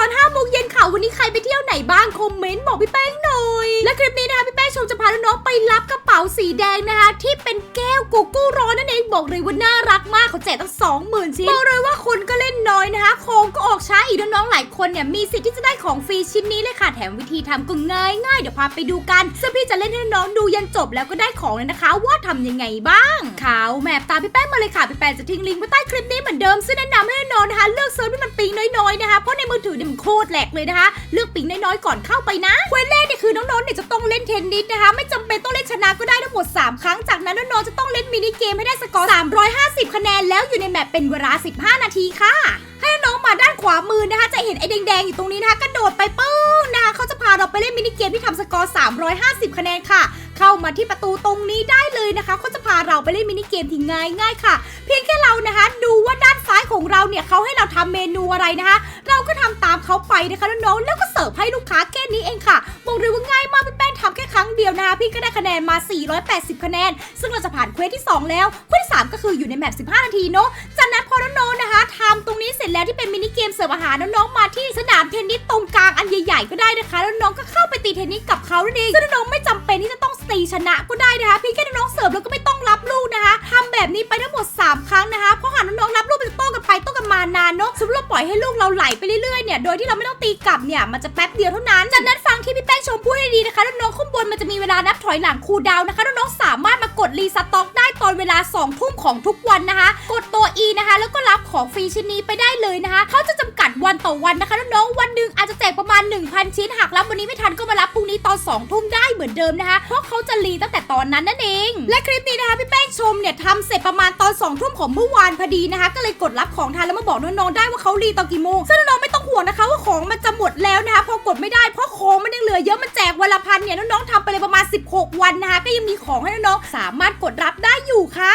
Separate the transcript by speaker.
Speaker 1: ตอน5โมงเย็นค่ะ วันนี้ใครไปเที่ยวไหนบ้าง คอมเมนต์บอกพี่แป้งหน่อย และคลิปนี้นะคะพี่แป้งชมจะพาน้องๆไปรับกระเป๋าสีแดงนะคะ ที่เป็นแก้วโกโก้ร้อนนั่นเองบอกเลยว่าน่ารักมากเขาแจกตั้ง20,000ชิ้นบอกเลยว่าคนก็เล่นน้อยนะคะของก็ออกช้าอีกน้องๆหลายคนเนี่ยมีสิทธิ์ที่จะได้ของฟรีชิ้นนี้เลยค่ะแถมวิธีทำก็ง่ายง่ายๆเดี๋ยวพาไปดูกันซึ่งพี่จะเล่นให้น้องดูยันจบแล้วก็ได้ของเลยนะคะ ว่าทำยังไงบ้างข่าวแมปตามพี่แป้งมาเลยค่ะพี่แป้งจะทิ้งลิงก์ไว้ใต้คลิปนี้เหมือนเดิมซึ่งแนะนำให้น้องนะคะเลือกเซิร์ฟที่มัน เนี่ยมันโคตรแหลกเลยนะคะ เลือกปิงน้อยๆก่อนเข้าไปนะเควสแรกเนี่ยคือน้องๆเนี่ยจะต้องเล่นเทนนิสนะคะ ไม่จำเป็นต้องเล่นชนะก็ได้ทั้งหมด 3 ครั้ง จากนั้นน้องๆจะต้องเล่นมินิเกมให้ได้สกอร์350 คะแนน แล้วอยู่ในแมปเป็นเวลา 15 นาทีค่ะให้น้องมาด้านขวามือนะคะ จะเห็นไอ้แดงๆอยู่ตรงนี้นะคะกระโดดไปปึ้งนะคะเขาจะพาเราไปเล่นมินิเกมที่ทำสกอร์ 350 คะแนนค่ะ เข้ามาที่ประตูตรงนี้ได้เลยนะคะเขาจะพาเราไปเล่นมินิเกมที่ง่ายๆค่ะ เพียงแค่เรานะคะ ดูว่าด้าน เราเนี่ยเขาให้เราทำเมนูอะไรนะคะ เราก็ทำตามเขาไปนะคะน้องๆแล้วก็เสิร์ฟให้ลูกค้าแค่นี้เองค่ะบอกเลยว่าง่ายมากพี่แป้งทำแค่ครั้งเดียวนะคะพี่ก็ได้คะแนนมา 480 คะแนน ซึ่งเราจะผ่านเควสที่ 2 แล้วเควสที่ 3 ก็คืออยู่ในแมป15 นาทีเนาะจากนั้นพอน้องๆนะคะทำตรงนี้เสร็จแล้วที่เป็นมินิเกมเสิร์ฟอาหารน้องๆมาที่สนามเทนนิสตรงกลางอันใหญ่ๆก็ได้นะคะแล้วน้องๆก็เข้าไปตีเทนนิสกับเขานั่นเองซึ่งน้องๆไม่จำเป็นที่จะต้องตีชนะก็ได้นะคะพี่แค่น้องๆเสิร์ฟแล้วก็ไม่ต้องรับลูกนะคะทำแบบนี้ไปทั้งหมด 3 ครั้งนะคะเพราะหากน้องๆรับลูกานานเนาะสมมติเราปล่อยให้ลูกเราไหลไปเรื่อยๆเนี่ย โดยที่เราไม่ต้องตีกลับเนี่ย มันจะแป๊บเดียวเท่านั้น จากนั้นฟังที่พี่แป้งชมพูดให้ดีนะคะ น้องๆข้างบนมันจะมีเวลานับถอยหลังคูลดาวน์นะคะ น้องๆสามารถมากดรีสต เวลา2ทุ่มของทุกวันนะคะ กดตัว E นะคะ แล้วก็รับของฟรีชิ้นนี้ไปได้เลยนะคะเขาจะจำกัดวันต่อวันนะคะน้องๆวันหนึ่งอาจจะแจกประมาณ 1,000 ชิ้นหากรับวันนี้ไม่ทันก็มารับพรุ่งนี้ตอน2ทุ่มได้เหมือนเดิมนะคะ เพราะเขาจะรีตั้งแต่ตอนนั้นนั่นเอง และคลิปนี้นะคะพี่แป้งชมเนี่ยทำเสร็จประมาณตอน2ทุ่มของเมื่อวานพอดีนะคะ ก็เลยกดรับของทันแล้วมาบอกน้องๆได้ว่าเขารีตอนกี่โมงซึ่งน้องๆไม่ ห่วงนะคะว่าของมันจะหมดแล้วนะคะพอกดไม่ได้เพราะของมันยังเหลือเยอะมันแจกวันละพันเนี่ยน้องๆทำไปเลยประมาณ 16 วันนะคะก็ยังมีของให้น้องๆสามารถกดรับได้อยู่ค่ะ